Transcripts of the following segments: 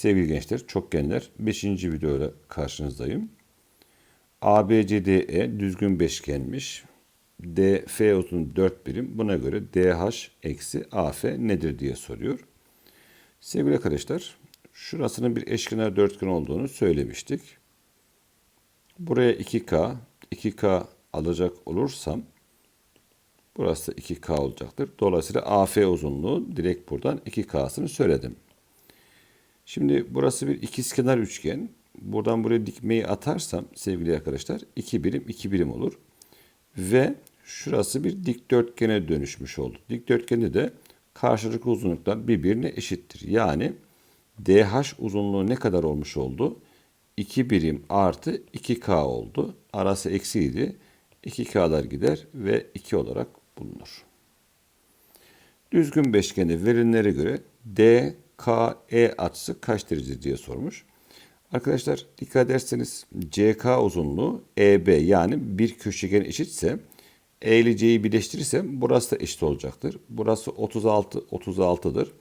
Sevgili gençler, çokgenler 5. videoyla karşınızdayım. ABCDE düzgün beşgenmiş. DF uzun 4 birim. Buna göre DH eksi AF nedir diye soruyor. Sevgili arkadaşlar, şurasının bir eşkenar dörtgen olduğunu söylemiştik. Buraya 2K, 2K alacak olursam burası 2K olacaktır. Dolayısıyla AF uzunluğu direkt buradan 2K'sını söyledim. Şimdi burası bir ikizkenar üçgen. Buradan buraya dikmeyi atarsam sevgili arkadaşlar 2 birim 2 birim olur. Ve şurası bir dikdörtgene dönüşmüş oldu. Dikdörtgende de karşılıklı uzunluklar birbirine eşittir. Yani DH uzunluğu ne kadar olmuş oldu? 2 birim artı 2K oldu. Arası eksiydi. 2K'lar gider ve 2 olarak bulunur. Düzgün beşgeni verilenlere göre D, KE açısı kaç derece diye sormuş. Arkadaşlar dikkat ederseniz CK uzunluğu EB yani bir köşegen eşitse E ile C'yi birleştirirsem burası da eşit olacaktır. Burası 36 36'dır.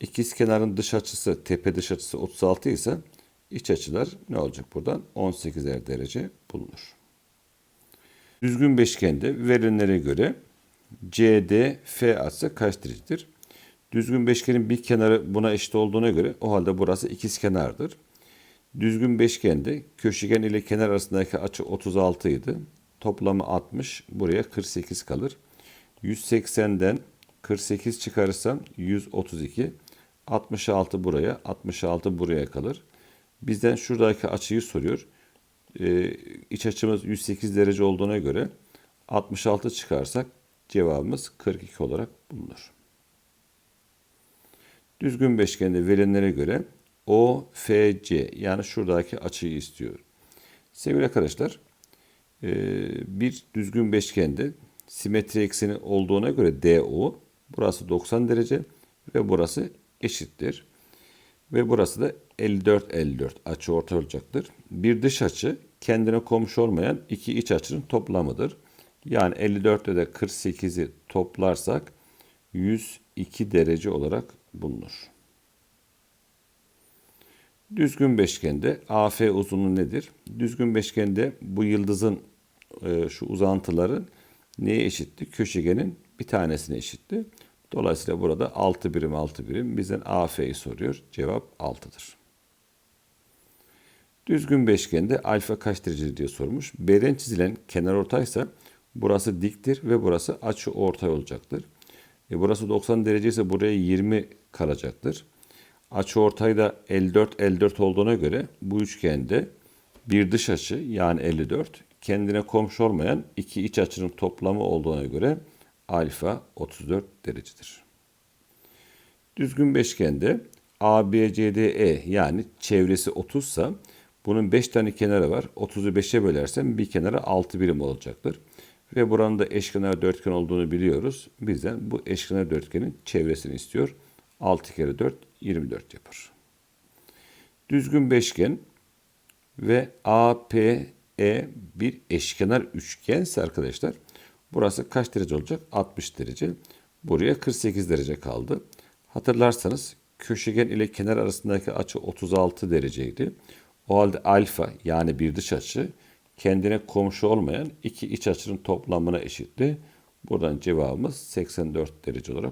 İkiz kenarın dış açısı tepe dış açısı 36 ise iç açılar ne olacak buradan? 18'er derece bulunur. Düzgün beşgende verilenlere göre CDF açısı kaç derecedir? Düzgün beşgenin bir kenarı buna eşit olduğuna göre o halde burası ikiz kenardır. Düzgün beşgende köşegen ile kenar arasındaki açı 36 idi. Toplamı 60. Buraya 48 kalır. 180'den 48 çıkarırsam 132. 66 buraya, 66 buraya kalır. Bizden şuradaki açıyı soruyor. Ee, iç açımız 108 derece olduğuna göre 66 çıkarsak cevabımız 42 olarak bulunur. Düzgün beşgende verilenlere göre OFC yani şuradaki açıyı istiyor. Sevgili arkadaşlar e, bir düzgün beşgende simetri ekseni olduğuna göre DO burası 90 derece ve burası eşittir. Ve burası da 54 54 açı orta olacaktır. Bir dış açı kendine komşu olmayan iki iç açının toplamıdır. Yani 54 ile de 48'i toplarsak 102 derece olarak bulunur. Düzgün beşgende AF uzunluğu nedir? Düzgün beşgende bu yıldızın e, şu uzantıları neye eşitti? Köşegenin bir tanesine eşitti. Dolayısıyla burada 6 birim 6 birim bizden AF'yi soruyor. Cevap 6'dır. Düzgün beşgende alfa kaç derece diye sormuş. B'den çizilen kenar ortaysa burası diktir ve burası açı ortay olacaktır. E burası 90 derece ise buraya 20 kalacaktır. Açı ortayda 54 54 olduğuna göre bu üçgende bir dış açı yani 54 kendine komşu olmayan iki iç açının toplamı olduğuna göre alfa 34 derecedir. Düzgün beşgende ABCDE yani çevresi 30 ise bunun 5 tane kenarı var. 30'u 5'e bölersem bir kenara 6 birim olacaktır. Ve buranın da eşkenar dörtgen olduğunu biliyoruz. Bizden bu eşkenar dörtgenin çevresini istiyor. 6 kere 4 24 yapar. Düzgün beşgen ve APE bir eşkenar üçgense arkadaşlar burası kaç derece olacak? 60 derece. Buraya 48 derece kaldı. Hatırlarsanız köşegen ile kenar arasındaki açı 36 dereceydi. O halde alfa yani bir dış açı kendine komşu olmayan iki iç açının toplamına eşitti. Buradan cevabımız 84 derece olarak